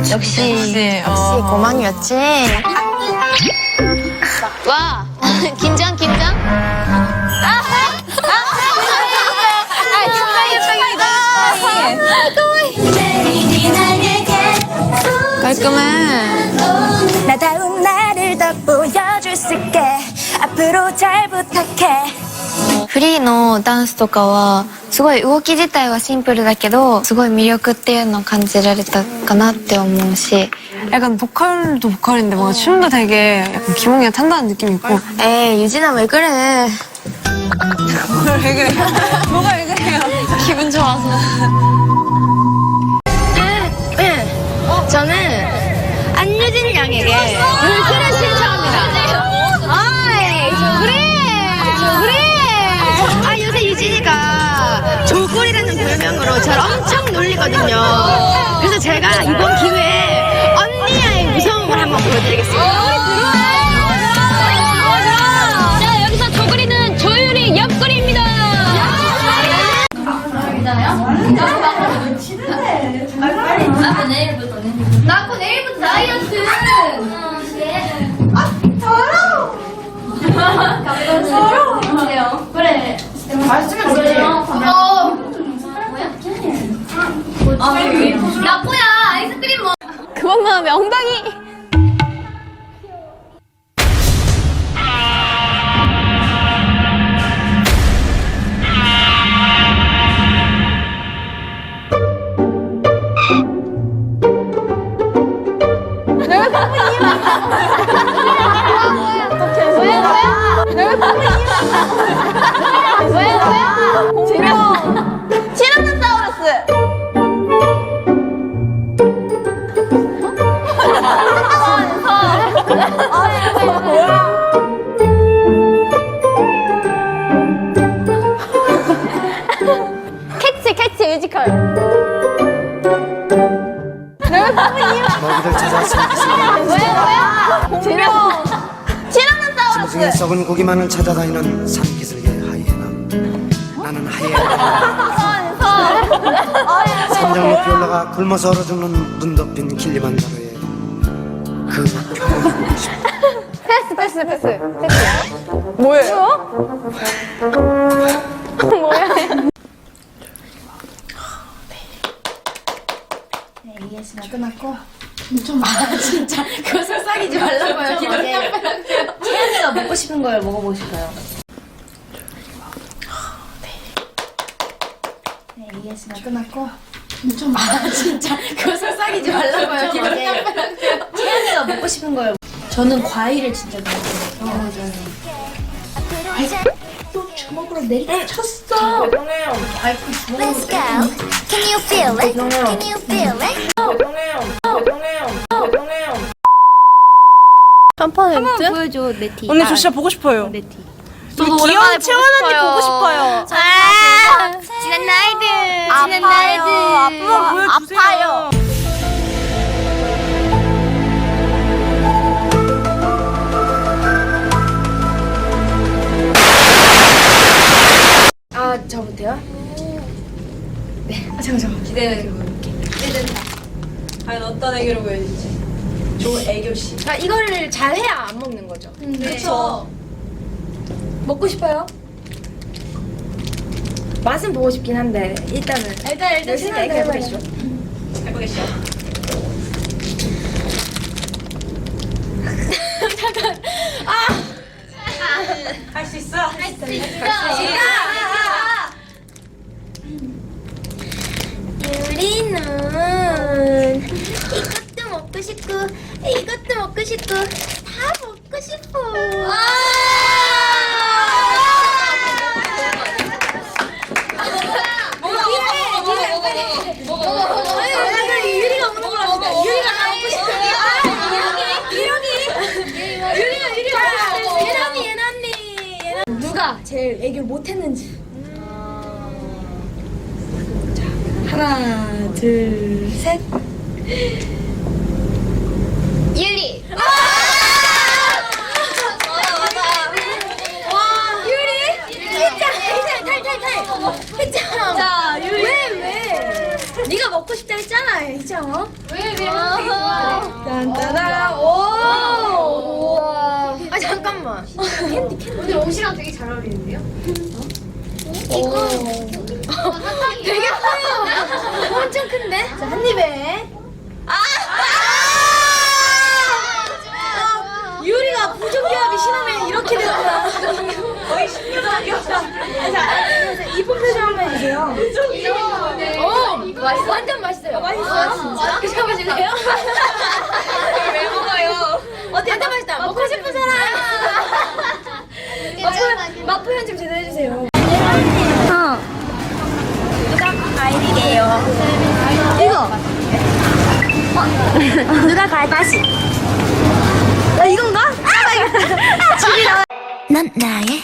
역시 역시, 어. 역시 고막이었지. 와 긴장 긴장. 아, 깔끔해. 나다운 나를 더 보여줄 수 있게 앞으로 잘 부탁해 フリーのダンスとかは すごい動き自体はシンプルだけどすごい魅力っていうのを感じられたかなって思うし 약간 보컬도 보컬인데 뭔가 춤도 되게 약간 기봉이가 탄다는 느낌이 있고. 에이 유진아 왜 그래 왜 그래? 뭐가 왜 그래요? 기분 좋아서 저는 안유진 양에게 물기를 신청합니다 놀리거든요 그래서 제가 이번 기회에 언니야의 무서움을 한번 보여드리겠습니다 자 여기서 조구리는 조율이 옆구리입니다. 나고 내일부터 다이어트. 아 더러워. 더러워. 그래. 맛있으면 되지. 어. 하면 엉덩이. 썩은 고기만을 찾아다니는 산기슭의 하이에나. 나는 하이에나. 산장 높이 올라가 굶어서 얼어 죽는 눈 덮인 길리만자로의 그 표현을 싶다 패스 패스. 패스. 뭐예요? 채연이가 먹고 걸 먹어보실까요? 네, ES가 끝났고 좀 아, 진짜 그거 속삭이지 말라고요. 채연이가 먹고 싶은 걸 저는 과일을 진짜 좋아해요. 또 주먹으로 내리쳤어. Let's go Can you feel it? Can you feel it? 한번 보여줘 네티. 언니 저 진짜 보고 싶어요. 네티. 저도 귀여운 채원 언니 보고 싶어요. 아, 지난 나이들 지난 나이들 한번 보여주세요. 아 저부터요? 네. 아 잠깐 잠깐 기대해볼게. 과연 어떤 애교를 보여줄지. 조애교 씨. 아 이거를 잘해야 안 먹는 거죠. 그렇죠. 먹고 싶어요? 맛은 보고 싶긴 한데 일단은 일단 일단 생각 해보겠죠. 해보겠죠. 할 수 있어. 유리는 이것도 먹고 싶고 이것도 먹고 싶고 다 먹고 싶어. 유리가 유리가 예나미 예나미 누가 제일 애교를 못했는지. 자, 하나, 둘, 셋. 유리 유리 진짜 탈탈탈 했잖아 자 유리 왜 왜? 네가 먹고 싶다 했잖아 그렇지 않아? 왜, 왜, 딴따다, 오! 아, 잠깐만. 캔디, 캔디. 오늘 옷이랑 되게 잘 어울리는데요? 되게 커요. 엄청 큰데? 자, 한 입에. 아! 유리가 부족기압이 심하면 이렇게 되는구나. 거의 10년 귀엽다. 자, 이쁜 해주세요. 어, 맛있어. 완전 맛있어요. 맛있어요? 진짜? 드셔보실래요? 왜 먹어요? 어때? 완전 맛있다. 먹고 싶은 사람. 맛, 맛 표현 좀 제대로 해주세요. 누가 과일이게요? 이거. 누가 과일 맛이? 아, 이건가? 아, 이거. 넌 나의 뷰